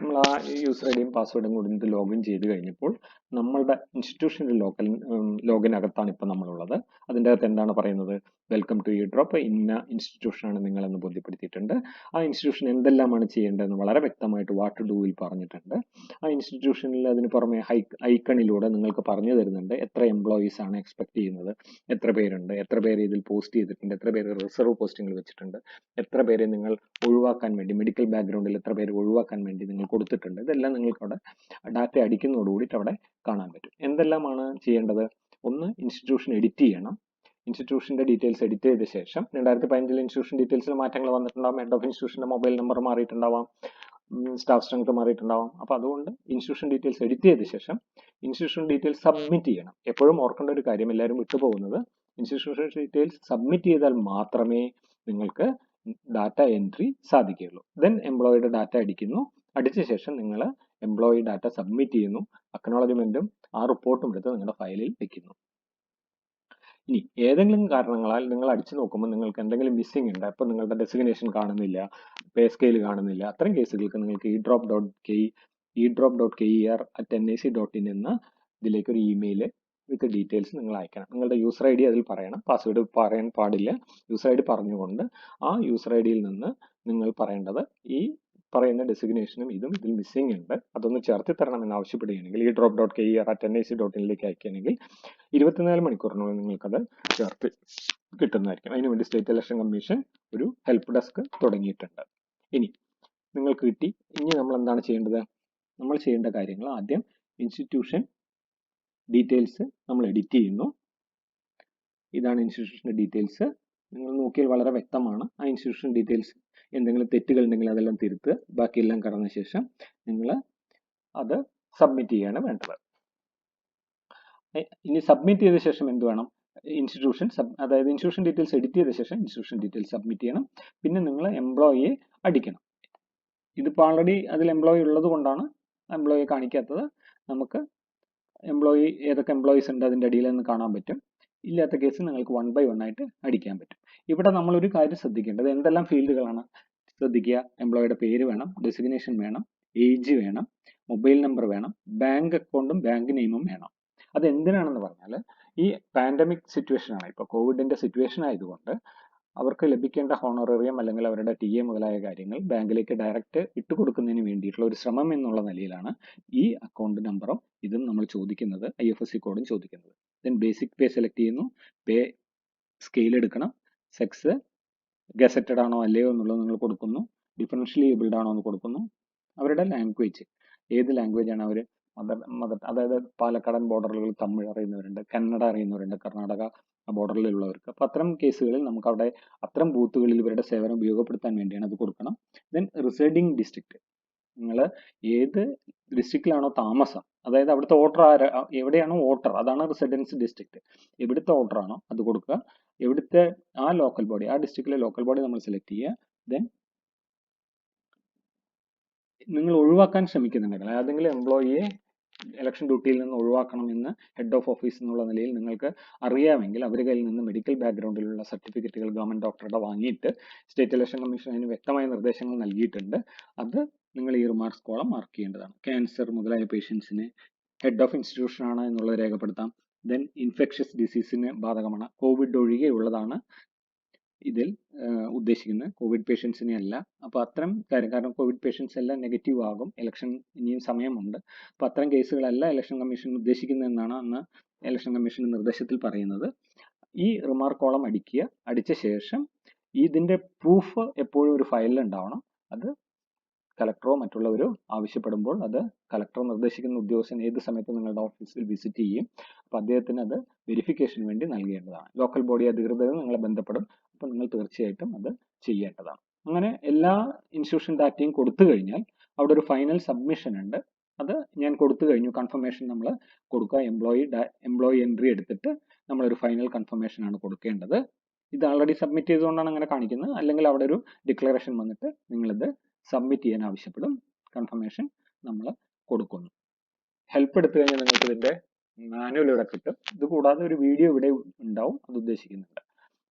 നമ്മൾ ആ user I ഡിയും പാസ്വേഡും കൊടുത്തിട്ട് ലോഗിൻ ചെയ്ത് കഴിഞ്ഞപ്പോൾ നമ്മളുടെ ഇൻസ്റ്റിറ്റ്യൂഷന്റെ ലോക്കൽ ലോഗിനകത്താണ് ഇപ്പോൾ നമ്മളുള്ളത്. അതിന്റെ അകത്ത് എന്താണ് പറയുന്നത്? വെൽക്കം ടു ഈ ഡ്രോപ്പ് ഇന്ന ഇൻസ്റ്റിറ്റ്യൂഷനാണ് നിങ്ങളെന്ന് ബോധ്യപ്പെടുത്തിയിട്ടുണ്ട്. ആ ഇൻസ്റ്റിറ്റ്യൂഷൻ എന്തെല്ലാമാണ് ചെയ്യേണ്ടതെന്ന് വളരെ വ്യക്തമായിട്ട് വാട്ട് ടു ഡൂവിൽ പറഞ്ഞിട്ടുണ്ട്. ആ ഇൻസ്റ്റിറ്റ്യൂഷനിൽ അതിന് പുറമെ ഹൈ ഐക്കണിലൂടെ നിങ്ങൾക്ക് പറഞ്ഞു തരുന്നുണ്ട് എത്ര എംപ്ലോയീസ് ആണ് എക്സ്പെക്ട് ചെയ്യുന്നത്. എത്ര പേരുണ്ട് എത്ര പേര് ഇതിൽ പോസ്റ്റ് ചെയ്തിട്ടുണ്ട് എത്ര പേര് റിസർവ് പോസ്റ്റിംഗിൽ വെച്ചിട്ടുണ്ട് എത്ര പേരെ നിങ്ങൾ ഒഴിവാക്കാൻ വേണ്ടി മെഡിക്കൽ ബാക്ക്ഗ്രൗണ്ടിൽ എത്ര പേര് ഒഴിവാക്കാൻ വേണ്ടി നിങ്ങൾ കൊടുത്തിട്ടുണ്ട്. ഇതെല്ലാം നിങ്ങൾക്ക് അവിടെ ഡാറ്റ അടിക്കുന്നതോടുകൂടിയിട്ട് അവിടെ കാണാൻ പറ്റും. എന്തെല്ലാമാണ് ചെയ്യേണ്ടത്? ഒന്ന് ഇൻസ്റ്റിറ്റ്യൂഷൻ എഡിറ്റ് ചെയ്യണം. ഇൻസ്റ്റിറ്റ്യൂഷന്റെ ഡീറ്റെയിൽസ് എഡിറ്റ് ചെയ്ത ശേഷം രണ്ടായിരത്തി പതിനഞ്ചിൽ ഇൻസ്റ്റിറ്റ്യൂഷൻ ഡീറ്റെയിൽസിൽ മാറ്റങ്ങൾ വന്നിട്ടുണ്ടാവും. ഹെഡ് ഓഫ് ഇൻസ്റ്റിറ്റ്യൂഷന്റെ മൊബൈൽ നമ്പർ മാറിയിട്ടുണ്ടാവാം. സ്റ്റാഫ് സ്ട്രെങ്ത് മാറിയിട്ടുണ്ടാവാം. അപ്പോൾ അതുകൊണ്ട് ഇൻസ്റ്റിറ്റ്യൂഷൻ ഡീറ്റെയിൽസ് എഡിറ്റ് ചെയ്ത ശേഷം ഇൻസ്റ്റിറ്റ്യൂഷൻ ഡീറ്റെയിൽസ് സബ്മിറ്റ് ചെയ്യണം. എപ്പോഴും ഓർക്കേണ്ട ഒരു കാര്യം എല്ലാവരും വിട്ടുപോകുന്നത് ഇൻസ്റ്റിറ്റ്യൂഷൻ ഡീറ്റെയിൽസ് സബ്മിറ്റ് ചെയ്താൽ മാത്രമേ നിങ്ങൾക്ക് ഡാറ്റ എൻട്രി സാധിക്കുകയുള്ളൂ. ദെൻ എംപ്ലോയിയുടെ ഡാറ്റ അടിക്കുന്നു. അടിച്ച ശേഷം നിങ്ങൾ എംപ്ലോയി ഡാറ്റ സബ്മിറ്റ് ചെയ്യുന്നു അക്നോളജ്മെന്റും ആ റിപ്പോർട്ടും എടുത്ത് നിങ്ങളുടെ ഫയലിൽ വയ്ക്കുന്നു ഇനി ഏതെങ്കിലും കാരണങ്ങളാൽ നിങ്ങൾ അടിച്ചു നോക്കുമ്പോൾ നിങ്ങൾക്ക് എന്തെങ്കിലും മിസ്സിംഗ് ഉണ്ട് അപ്പോൾ നിങ്ങളുടെ ഡെസിഗ്നേഷൻ കാണുന്നില്ല പേ സ്കെയിൽ കാണുന്നില്ല അത്തരം കേസുകൾക്ക് നിങ്ങൾക്ക് E drop dot K E drop dot K E R at N I C dot in എന്ന ഇതിലേക്ക് ഒരു ഇമെയിൽ വിത്ത് ഡീറ്റെയിൽസ് നിങ്ങൾ അയക്കണം. നിങ്ങളുടെ യൂസർ ഐ ഡി അതിൽ പറയണം. പാസ്വേഡ് പറയാൻ പാടില്ല. യൂസർ ഐ ഡി പറഞ്ഞുകൊണ്ട് ആ യൂസർ ഐ ഡിയിൽ നിന്ന് നിങ്ങൾ പറയേണ്ടത് ഈ പറയുന്ന ഡെസിഗ്നേഷനും ഇതും ഇതിൽ മിസ്സിംഗ് ഉണ്ട്. അതൊന്ന് ചേർത്ത് തരണമെന്ന് ആവശ്യപ്പെടുകയാണെങ്കിൽ E drop dot K E R at N I C dot ഇനിലേക്ക് അയക്കുകയാണെങ്കിൽ ഇരുപത്തിനാല് മണിക്കൂറിനുള്ളിൽ നിങ്ങൾക്കത് ചേർത്ത് കിട്ടുന്നതായിരിക്കും അതിനുവേണ്ടി സ്റ്റേറ്റ് ഇലക്ഷൻ കമ്മീഷൻ ഒരു ഹെൽപ്പ് ഡെസ്ക് തുടങ്ങിയിട്ടുണ്ട്. ഇനി നിങ്ങൾക്ക് കിട്ടി. ഇനി നമ്മൾ എന്താണ് ചെയ്യേണ്ടത്? നമ്മൾ ചെയ്യേണ്ട കാര്യങ്ങൾ ആദ്യം ഇൻസ്റ്റിറ്റ്യൂഷൻ ഡീറ്റെയിൽസ് നമ്മൾ എഡിറ്റ് ചെയ്യുന്നു. ഇതാണ് ഇൻസ്റ്റിറ്റ്യൂഷന്റെ ഡീറ്റെയിൽസ് നിങ്ങൾ നോക്കിയാൽ വളരെ വ്യക്തമാണ്. ആ ഇൻസ്റ്റിറ്റ്യൂഷൻ ഡീറ്റെയിൽസ് എന്തെങ്കിലും തെറ്റുകൾ ഉണ്ടെങ്കിൽ അതെല്ലാം തിരുത്തുക. ബാക്കിയെല്ലാം കടന്ന ശേഷം നിങ്ങൾ അത് സബ്മിറ്റ് ചെയ്യാണ് വേണ്ടത്. ഇനി സബ്മിറ്റ് ചെയ്ത ശേഷം എന്ത് വേണം? ഇൻസ്റ്റിറ്റ്യൂഷൻ അതായത് ഇൻസ്റ്റിറ്റ്യൂഷൻ ഡീറ്റെയിൽസ് എഡിറ്റ് ചെയ്ത ശേഷം ഇൻസ്റ്റിറ്റ്യൂഷൻ ഡീറ്റെയിൽസ് സബ്മിറ്റ് ചെയ്യണം. പിന്നെ നിങ്ങൾ എംപ്ലോയിയെ അടിക്കണം. ഇതിപ്പോൾ ഓൾറെഡി അതിൽ എംപ്ലോയി ഉള്ളത് കൊണ്ടാണ് എംപ്ലോയിയെ കാണിക്കാത്തത്. നമുക്ക് എംപ്ലോയി ഏതൊക്കെ എംപ്ലോയീസ് ഉണ്ട് അതിന്റെ അടിയിൽ നിന്ന് കാണാൻ പറ്റും. ഇല്ലാത്ത കേസ് നിങ്ങൾക്ക് വൺ ബൈ വൺ ആയിട്ട് അടിക്കാൻ പറ്റും. ഇവിടെ നമ്മൾ ഒരു കാര്യം ശ്രദ്ധിക്കേണ്ടത് എന്തെല്ലാം ഫീൽഡുകളാണ്? ശ്രദ്ധിക്കുക. എംപ്ലോയിയുടെ പേര് വേണം ഡെസിഗ്നേഷൻ വേണം ഏജ് വേണം മൊബൈൽ നമ്പർ വേണം ബാങ്ക് അക്കൗണ്ടും ബാങ്ക് നെയിമും വേണം. അത് എന്തിനാണെന്ന് പറഞ്ഞാൽ ഈ പാൻഡമിക് സിറ്റുവേഷൻ ആണ്. ഇപ്പോൾ കോവിഡിന്റെ സിറ്റുവേഷൻ ആയതുകൊണ്ട് അവർക്ക് ലഭിക്കേണ്ട ഹോണറേറിയം അല്ലെങ്കിൽ അവരുടെ ടി എ മുതലായ കാര്യങ്ങൾ ബാങ്കിലേക്ക് ഡയറക്റ്റ് ഇട്ടുകൊടുക്കുന്നതിന് വേണ്ടിയിട്ടുള്ള ഒരു ശ്രമം എന്നുള്ള നിലയിലാണ് ഈ അക്കൗണ്ട് നമ്പറും ഇതും നമ്മൾ ചോദിക്കുന്നത് ഐ കോഡും ചോദിക്കുന്നത്. ദെൻ ബേസിക് പേ സെലക്ട് ചെയ്യുന്നു. പേ സ്കെയിൽ എടുക്കണം. സെക്സ് ഗസറ്റഡ് ആണോ അല്ലയോ എന്നുള്ളത് നിങ്ങൾ കൊടുക്കുന്നു. ഡിഫറൻഷ്യലി ഏബിൾഡ് ആണോ എന്ന് കൊടുക്കുന്നു. അവരുടെ ലാംഗ്വേജ് ഏത് ലാംഗ്വേജ് ആണ് അവർ മദർ മദർ അതായത് പാലക്കാടൻ ബോർഡറുകൾ തമിഴ് അറിയുന്നവരുണ്ട് കന്നഡ അറിയുന്നവരുണ്ട് കർണാടക ബോർഡറിലുള്ളവർക്ക് അപ്പോൾ അത്തരം കേസുകളിൽ നമുക്ക് അവിടെ അത്തരം ബൂത്തുകളിൽ ഇവരുടെ സേവനം ഉപയോഗപ്പെടുത്താൻ വേണ്ടിയാണ് അത് കൊടുക്കണം. ദെൻ റിസൈഡിങ് ഡിസ്ട്രിക്ട് നിങ്ങൾ ഏത് ഡിസ്ട്രിക്റ്റിലാണോ താമസം. അതായത് അവിടുത്തെ വോട്ടർ ആര എവിടെയാണോ വോട്ടർ അതാണ് റെസിഡൻസ് ഡിസ്ട്രിക്ട് എവിടുത്തെ വോട്ടർ ആണോ അത് കൊടുക്കുക. എവിടുത്തെ ആ ലോക്കൽ ബോഡി ആ ഡിസ്ട്രിക്റ്റിലെ ലോക്കൽ ബോഡി നമ്മൾ സെലക്ട് ചെയ്യുക. ദെൻ നിങ്ങൾ ഒഴിവാക്കാൻ ശ്രമിക്കുന്നുണ്ടെങ്കിൽ ഏതെങ്കിലും എംപ്ലോയിയെ ഇലക്ഷൻ ഡ്യൂട്ടിയിൽ നിന്ന് ഒഴിവാക്കണം എന്ന് ഹെഡ് ഓഫ് ഓഫീസ് എന്നുള്ള നിലയിൽ നിങ്ങൾക്ക് അറിയാമെങ്കിൽ അവരുടെ കയ്യിൽ നിന്ന് മെഡിക്കൽ ബാക്ക്ഗ്രൗണ്ടിലുള്ള സർട്ടിഫിക്കറ്റുകൾ ഗവൺമെന്റ് ഡോക്ടറുടെ വാങ്ങിയിട്ട് സ്റ്റേറ്റ് ഇലക്ഷൻ കമ്മീഷൻ അതിന് വ്യക്തമായ നിർദ്ദേശങ്ങൾ നൽകിയിട്ടുണ്ട്. അത് നിങ്ങൾ ഈ റിമാർക്സ് കോളം മാർക്ക് ചെയ്യേണ്ടതാണ്. ക്യാൻസർ മുതലായ പേഷ്യൻസിന് ഹെഡ് ഓഫ് ഇൻസ്റ്റിറ്റ്യൂഷൻ ആണ് എന്നുള്ളത് രേഖപ്പെടുത്താം. ദെൻ ഇൻഫെക്ഷ്യസ് ഡിസീസിന് ബാധകമാണ്. കോവിഡ് ഒഴികെയുള്ളതാണ് ഇതിൽ ഉദ്ദേശിക്കുന്നത്. കോവിഡ് പേഷ്യൻസിനെ അല്ല. അപ്പോൾ അത്തരം കാര്യം കാരണം കോവിഡ് പേഷ്യൻസ് എല്ലാം നെഗറ്റീവ് ആകും. ഇലക്ഷൻ ഇനിയും സമയമുണ്ട്. അപ്പോൾ അത്തരം കേസുകളല്ല ഇലക്ഷൻ കമ്മീഷൻ ഉദ്ദേശിക്കുന്നതെന്നാണ് അന്ന് ഇലക്ഷൻ കമ്മീഷന്റെ നിർദ്ദേശത്തിൽ പറയുന്നത്. ഈ റിമാർക്കോളം അടിക്കുക. അടിച്ച ശേഷം ഇതിന്റെ പ്രൂഫ് എപ്പോഴും ഒരു ഫയലിൽ ഉണ്ടാവണം. അത് കലക്ടറോ മറ്റുള്ളവരോ ആവശ്യപ്പെടുമ്പോൾ അത് കലക്ടർ നിർദ്ദേശിക്കുന്ന ഉദ്യോഗസ്ഥൻ ഏത് സമയത്ത് നിങ്ങളുടെ ഓഫീസിൽ വിസിറ്റ് ചെയ്യും. അപ്പോൾ അദ്ദേഹത്തിന് അത് വെരിഫിക്കേഷന് വേണ്ടി നൽകേണ്ടതാണ്. ലോക്കൽ ബോഡി അധികൃതർ നിങ്ങളെ ബന്ധപ്പെടും. അപ്പോൾ നിങ്ങൾ തീർച്ചയായിട്ടും അത് ചെയ്യേണ്ടതാണ്. അങ്ങനെ എല്ലാ ഇൻസ്റ്റിറ്റ്യൂഷൻ ഡാറ്റയും കൊടുത്തു കഴിഞ്ഞാൽ അവിടെ ഒരു ഫൈനൽ സബ്മിഷൻ ഉണ്ട്. അത് ഞാൻ കൊടുത്തു കഴിഞ്ഞു. കൺഫർമേഷൻ നമ്മൾ കൊടുക്കുക. എംപ്ലോയി എംപ്ലോയി എൻട്രി എടുത്തിട്ട് നമ്മളൊരു ഫൈനൽ കൺഫർമേഷൻ ആണ് കൊടുക്കേണ്ടത്. ഇത് ആൾറെഡി സബ്മിറ്റ് ചെയ്തുകൊണ്ടാണ് അങ്ങനെ കാണിക്കുന്നത്. അല്ലെങ്കിൽ അവിടെ ഒരു ഡിക്ലറേഷൻ വന്നിട്ട് നിങ്ങളിത് സബ്മിറ്റ് ചെയ്യാൻ ആവശ്യപ്പെടും. കൺഫർമേഷൻ നമ്മൾ കൊടുക്കുന്നു. ഹെൽപ്പ് എടുത്തു കഴിഞ്ഞാൽ നിങ്ങൾക്ക് ഇതിന്റെ മാനുവൽ ഇവിടെ കിട്ടും. ഇത് കൂടാതെ ഒരു വീഡിയോ ഇവിടെ ഉണ്ടാവും. അത് ഉദ്ദേശിക്കുന്നുണ്ട്.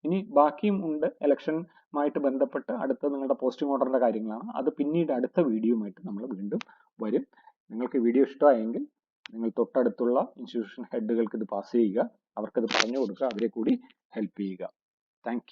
ഇനി ബാക്കിയും ഉണ്ട്. ഇലക്ഷനുമായിട്ട് ബന്ധപ്പെട്ട് അടുത്ത നിങ്ങളുടെ പോസ്റ്റിംഗ് ഓർഡറിന്റെ കാര്യങ്ങളാണ്. അത് പിന്നീട് അടുത്ത വീഡിയോയുമായിട്ട് നമ്മൾ വീണ്ടും വരും. നിങ്ങൾക്ക് വീഡിയോ ഇഷ്ടമായെങ്കിൽ നിങ്ങൾ തൊട്ടടുത്തുള്ള ഇൻസ്റ്റിറ്റ്യൂഷൻ ഹെഡുകൾക്ക് ഇത് പാസ് ചെയ്യുക. അവർക്കത് പറഞ്ഞു കൊടുക്കുക. അവരെ കൂടി ഹെൽപ്പ് ചെയ്യുക. താങ്ക്